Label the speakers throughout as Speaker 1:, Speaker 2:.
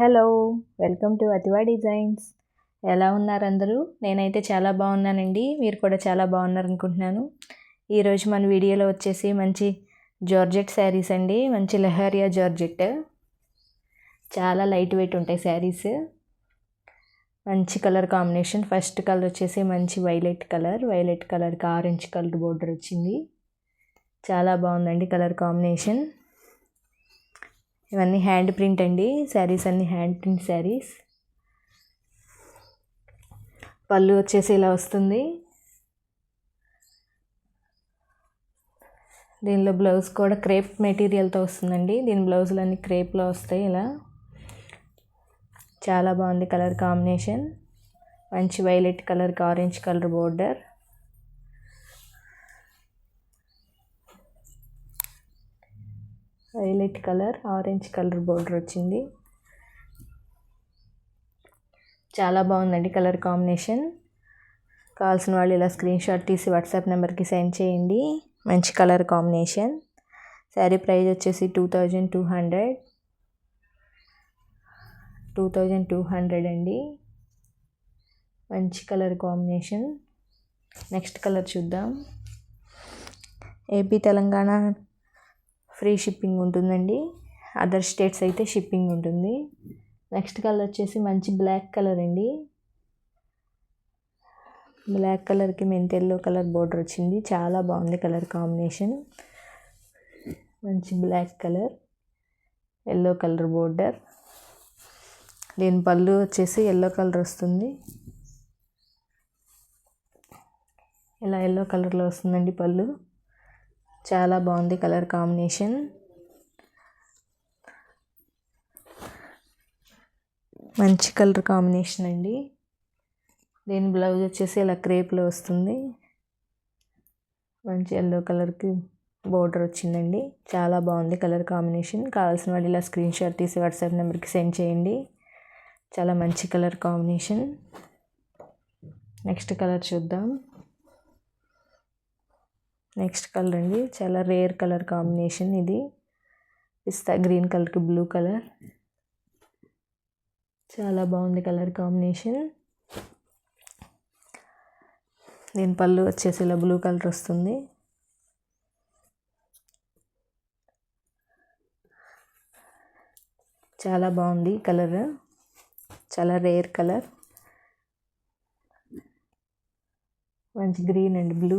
Speaker 1: Hello welcome to Athiva designs ఎలా ఉన్నారు అందరూ నేనైతే చాలా బాగున్నానండి. మీరు కూడా చాలా బాగున్నారు అనుకుంటున్నాను ఈరోజు మన వీడియోలో వచ్చేసి మంచి జార్జెట్ శారీస్ అండి. మంచి లెహరియా జార్జెట్. చాలా లైట్ వెయిట్ ఉంటాయి శారీస్. మంచి కలర్ కాంబినేషన్. ఫస్ట్ కలర్ వచ్చేసి మంచి వైలెట్ కలర్. వైలెట్ కలర్కి ఆరెంజ్ కలర్ బోర్డర్ వచ్చింది. చాలా బాగుందండి కలర్ కాంబినేషన్. ఇవన్నీ హ్యాండ్ ప్రింట్ అండి శారీస్ అన్నీ హ్యాండ్ ప్రింట్ శారీస్. పళ్ళు వచ్చేసి ఇలా వస్తుంది. దీనిలో బ్లౌజ్ కూడా క్రేప్ మెటీరియల్తో వస్తుందండి. దీని బ్లౌజులు అన్నీ క్రేప్లో వస్తాయి ఇలా. చాలా బాగుంది కలర్ కాంబినేషన్. మంచి వైలెట్ కలర్కి orange colour border. Violet colour orange colour border వచ్చింది. చాలా బాగుందండి కలర్ కాంబినేషన్. కావాల్సిన వాళ్ళు ఇలా స్క్రీన్ షాట్ తీసి వాట్సాప్ నెంబర్కి సెండ్ చేయండి. మంచి కలర్ కాంబినేషన్. శారీ ప్రైస్ వచ్చేసి two thousand two hundred. Two thousand two hundred అండి. మంచి కలర్ కాంబినేషన్. నెక్స్ట్ కలర్ చూద్దాం. ఏపీ తెలంగాణ ఫ్రీ షిప్పింగ్ ఉంటుందండి. అదర్ స్టేట్స్ అయితే షిప్పింగ్ ఉంటుంది. నెక్స్ట్ కలర్ వచ్చేసి మంచి బ్లాక్ కలర్ అండి. బ్లాక్ కలర్కి మెంత్ ఎల్లో కలర్ బోర్డర్ వచ్చింది. చాలా బాగుంది కలర్ కాంబినేషన్ మంచి black colour yellow colour border దీని పళ్ళు వచ్చేసి ఎల్లో కలర్ వస్తుంది. ఇలా ఎల్లో కలర్లో వస్తుందండి పళ్ళు. చాలా బాగుంది కలర్ కాంబినేషన్. మంచి కలర్ కాంబినేషన్ అండి. దీని బ్లౌజ్ వచ్చేసి ఇలా క్రేప్లో వస్తుంది. మంచి ఎల్లో కలర్కి బోర్డర్ వచ్చిందండి. చాలా బాగుంది కలర్ కాంబినేషన్. కావాల్సిన వాళ్ళు ఇలా స్క్రీన్ షాట్ తీసి వాట్సాప్ నెంబర్కి సెండ్ చేయండి. చాలా మంచి కలర్ కాంబినేషన్. నెక్స్ట్ కలర్ చూద్దాం. నెక్స్ట్ కలర్ అండి. చాలా రేర్ కలర్ కాంబినేషన్ ఇది. పిస్తా గ్రీన్ కలర్కి బ్లూ కలర్. చాలా బాగుంది కలర్ కాంబినేషన్. దీని పళ్ళు వచ్చేసి ఇలా బ్లూ కలర్ వస్తుంది. చాలా బాగుంది కలర్. చాలా రేర్ కలర్. మంచి గ్రీన్ అండ్ బ్లూ.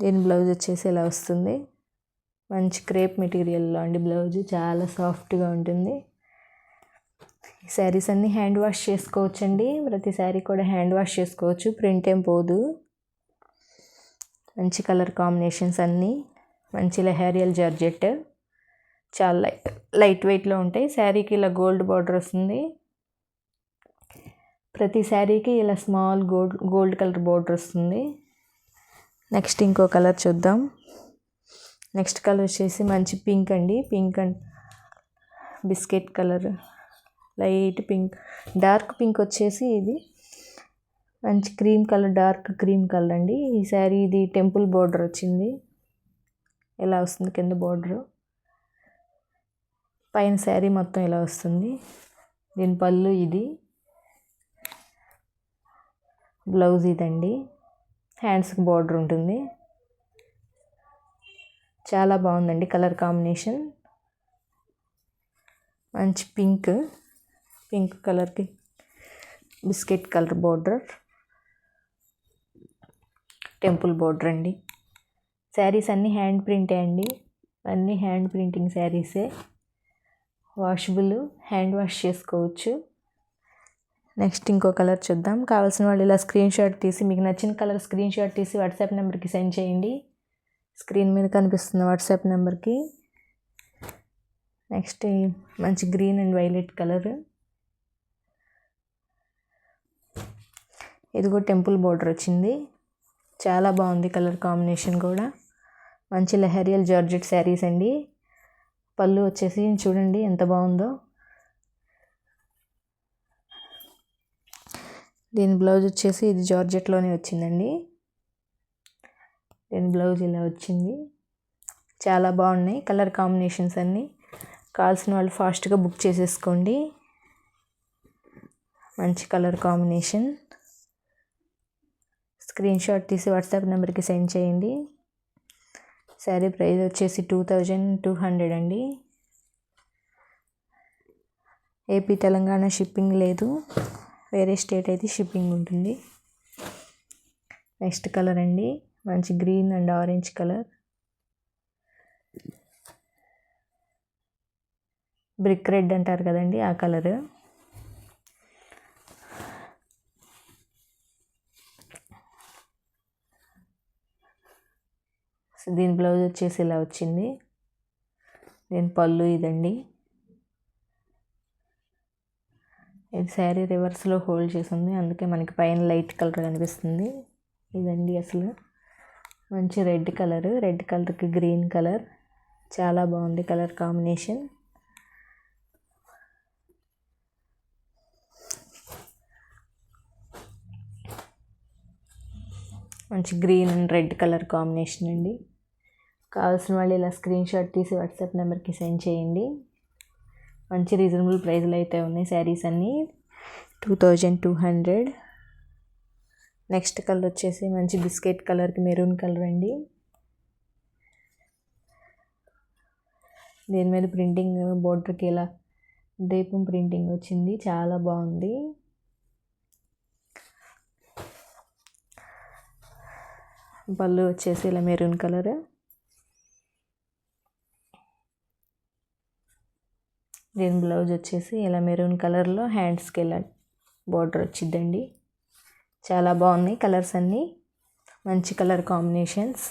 Speaker 1: దీని బ్లౌజ్ వచ్చేసి ఇలా వస్తుంది. మంచి క్రేప్ మెటీరియల్లో అండి బ్లౌజ్. చాలా సాఫ్ట్గా ఉంటుంది. ఈ శారీస్ అన్నీ హ్యాండ్ వాష్ చేసుకోవచ్చు అండి ప్రతి శారీ కూడా హ్యాండ్ వాష్ చేసుకోవచ్చు. ప్రింట్ ఏం పోదు. మంచి కలర్ కాంబినేషన్స్ అన్నీ. మంచి లెహారియల్ జార్జెట్. చాలా లైట్ లైట్ వెయిట్లో ఉంటాయి. శారీకి ఇలా గోల్డ్ బార్డర్ వస్తుంది. ప్రతి శారీకి ఇలా small gold gold colour border వస్తుంది. నెక్స్ట్ ఇంకో కలర్ చూద్దాం. నెక్స్ట్ కలర్ వచ్చేసి మంచి పింక్ అండి. Pink and biscuit colour. Light pink. Dark pink వచ్చేసి ఇది. మంచి cream colour dark cream colour అండి. ఈ శారీ ఇది టెంపుల్ బార్డర్ వచ్చింది. ఎలా వస్తుంది కింద బార్డర్? పైన శారీ మొత్తం ఇలా వస్తుంది. దీని పళ్ళు ఇది. బ్లౌజ్ ఇదండి. హ్యాండ్స్కి బార్డర్ ఉంటుంది. చాలా బాగుందండి కలర్ కాంబినేషన్. మంచి పింక్ పింక్ కలర్కి biscuit colour border. Temple border అండి. శారీస్ అన్నీ హ్యాండ్ ప్రింటే అండి. అన్నీ హ్యాండ్ ప్రింటింగ్ శారీసే. వాషబుల్ హ్యాండ్ వాష్ చేసుకోవచ్చు. నెక్స్ట్ ఇంకో కలర్ చూద్దాం. కావాల్సిన వాళ్ళు ఇలా స్క్రీన్ షాట్ తీసి మీకు నచ్చిన కలర్ స్క్రీన్ షాట్ తీసి వాట్సాప్ నెంబర్కి సెండ్ చేయండి. స్క్రీన్ మీద కనిపిస్తుంది వాట్సాప్ నెంబర్కి నెక్స్ట్ మంచి గ్రీన్ అండ్ వైలెట్ కలర్ ఇదిగో టెంపుల్ బోర్డర్ వచ్చింది. చాలా బాగుంది కలర్ కాంబినేషన్ కూడా. మంచి లెహరియల్ జార్జెట్ శారీస్ అండి. పళ్ళు వచ్చేసి చూడండి ఎంత బాగుందో. దీని బ్లౌజ్ వచ్చేసి ఇది జార్జెట్లోనే వచ్చిందండి. దీని బ్లౌజ్ ఇలా వచ్చింది. చాలా బాగున్నాయి కలర్ కాంబినేషన్స్ అన్నీ. కావాల్సిన వాళ్ళు ఫాస్ట్గా బుక్ చేసేసుకోండి. మంచి కలర్ కాంబినేషన్. స్క్రీన్ షాట్ తీసి వాట్సాప్ నెంబర్కి సెండ్ చేయండి. శారీ ప్రైస్ వచ్చేసి టూ థౌజండ్ టూ హండ్రెడ్ అండి. ఏపీ తెలంగాణ షిప్పింగ్ లేదు. వేరే స్టేట్ అయితే షిప్పింగ్ ఉంటుంది. నెక్స్ట్ కలర్ అండి. మంచి green and orange colour brick red అంటారు కదండి ఆ కలరు దీని బ్లౌజ్ వచ్చేసి ఇలా వచ్చింది. దీని పళ్ళు ఇదండి. ఇది శారీ రివర్స్లో హోల్డ్ చేసి ఉంది అందుకే మనకి పైన లైట్ కలర్ కనిపిస్తుంది. ఇదండి అసలు. మంచి రెడ్ కలర్. రెడ్ కలర్కి గ్రీన్ కలర్. చాలా బాగుంది కలర్ కాంబినేషన్. మంచి green and red colour combination అండి. కావాల్సిన వాళ్ళు ఇలా స్క్రీన్ షాట్ తీసి వాట్సాప్ నెంబర్కి సెండ్ చేయండి. మంచి రీజనబుల్ ప్రైస్లో అయితే ఉన్నాయి శారీస్ అన్నీ. Two thousand two hundred. Next colour వచ్చేసి మంచి బిస్కెట్ కలర్కి మెరూన్ కలర్ అండి. దీని మీద ప్రింటింగ్ బోర్డర్కి ఇలా దీపం ప్రింటింగ్ వచ్చింది. చాలా బాగుంది. పళ్ళు వచ్చేసి ఇలా మెరూన్ కలర్. దీని బ్లౌజ్ వచ్చేసి ఇలా మెరూన్ కలర్లో హ్యాండ్స్కి ఇలా బార్డర్ వచ్చిద్దండి. చాలా బాగున్నాయి కలర్స్ అన్నీ. మంచి కలర్ కాంబినేషన్స్.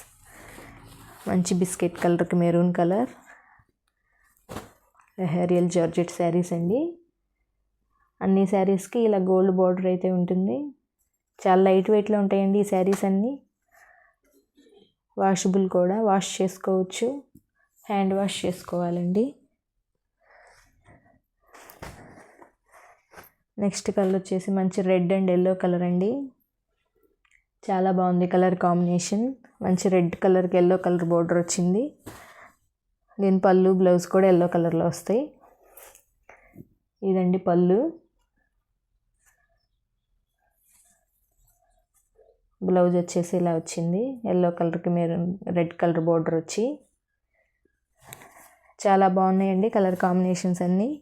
Speaker 1: మంచి బిస్కెట్ కలర్కి మెరూన్ కలర్. హెరియల్ జార్జెట్ శారీస్ అండి. అన్ని శారీస్కి ఇలా గోల్డ్ బార్డర్ అయితే ఉంటుంది. చాలా లైట్ వెయిట్లో ఉంటాయండి ఈ శారీస్ అన్నీ. వాషబుల్ కూడా వాష్ చేసుకోవచ్చు. హ్యాండ్ వాష్ చేసుకోవాలండి. నెక్స్ట్ కలర్ వచ్చేసి మంచి రెడ్ అండ్ ఎల్లో కలర్ అండి. చాలా బాగుంది కలర్ కాంబినేషన్. మంచి రెడ్ కలర్కి ఎల్లో కలర్ బోర్డర్ వచ్చింది. దీని పళ్ళు బ్లౌజ్ కూడా ఎల్లో కలర్లో వస్తాయి. ఇదండి పళ్ళు. బ్లౌజ్ వచ్చేసి ఇలా వచ్చింది. ఎల్లో కలర్కి మీరు రెడ్ కలర్ బోర్డర్ వచ్చి. చాలా బాగున్నాయండి కలర్ కాంబినేషన్స్ అన్నీ.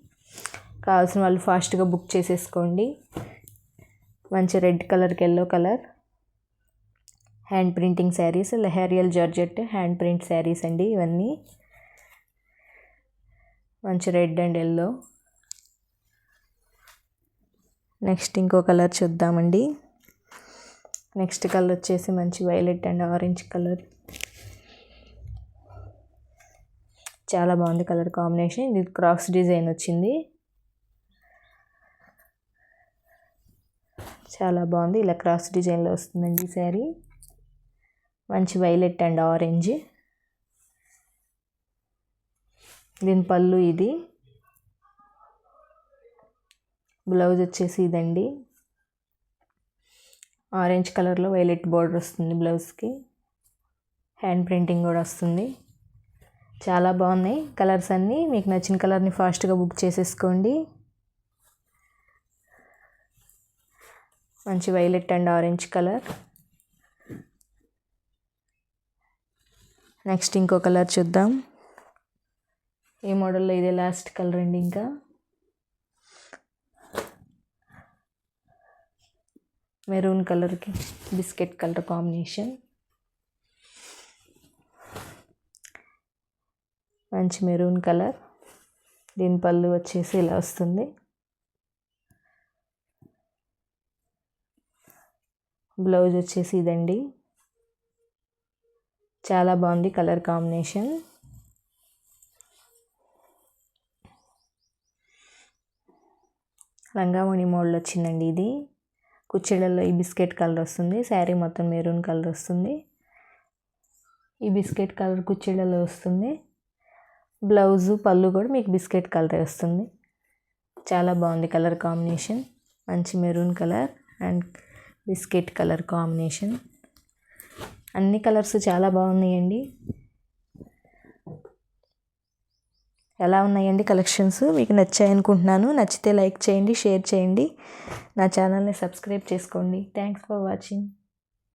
Speaker 1: కావాల్సిన వాళ్ళు ఫాస్ట్గా బుక్ చేసేసుకోండి. మంచి రెడ్ కలర్కి yellow colour. Hand printing saris లెహరియల్ georgette hand print saris అండి ఇవన్నీ. మంచి రెడ్ అండ్ ఎల్లో. నెక్స్ట్ ఇంకో కలర్ చూద్దామండి. నెక్స్ట్ కలర్ వచ్చేసి మంచి వైలెట్ అండ్ ఆరెంజ్ కలర్. చాలా బాగుంది కలర్ కాంబినేషన్. ఇది క్రాస్ డిజైన్ వచ్చింది. చాలా బాగుంది. ఇలా క్రాస్ డిజైన్లో వస్తుందండి ఈ శారీ. మంచి వైలెట్ అండ్ ఆరెంజ్. దీని పళ్ళు ఇది. బ్లౌజ్ వచ్చేసి ఇదండి. ఆరెంజ్ కలర్లో వైలెట్ బార్డర్ వస్తుంది బ్లౌజ్కి. హ్యాండ్ ప్రింటింగ్ కూడా వస్తుంది. చాలా బాగున్నాయి కలర్స్ అన్నీ. మీకు నచ్చిన కలర్ని ఫాస్ట్గా బుక్ చేసేసుకోండి. మంచి violet and orange colour. Next ఇంకో కలర్ చూద్దాం. ఏ మోడల్లో ఇదే లాస్ట్ కలర్ అండి ఇంకా. మెరూన్ కలర్కి బిస్కెట్ కలర్ కాంబినేషన్. మంచి మెరూన్ కలర్. దీని పళ్ళు వచ్చేసి ఇలా వస్తుంది. బ్లౌజ్ వచ్చేసి ఇదండి. చాలా బాగుంది కలర్ కాంబినేషన్. లంగామణి మోడల్ వచ్చిందండి ఇది. కుర్చీలలో ఈ బిస్కెట్ కలర్ వస్తుంది. శారీ మొత్తం మెరూన్ కలర్ వస్తుంది. ఈ బిస్కెట్ కలర్ కుర్చీలలో వస్తుంది. బ్లౌజు పళ్ళు కూడా మీకు బిస్కెట్ కలర్ వస్తుంది. చాలా బాగుంది కలర్ కాంబినేషన్. మంచి maroon colour and biscuit colour combination. అన్ని కలర్స్ చాలా బాగున్నాయండి. ఎలా ఉన్నాయండి కలెక్షన్స్? మీకు నచ్చాయి అనుకుంటున్నాను నచ్చితే లైక్ చేయండి షేర్ చేయండి. నా ఛానల్ని సబ్స్క్రైబ్ చేసుకోండి. Thanks for watching.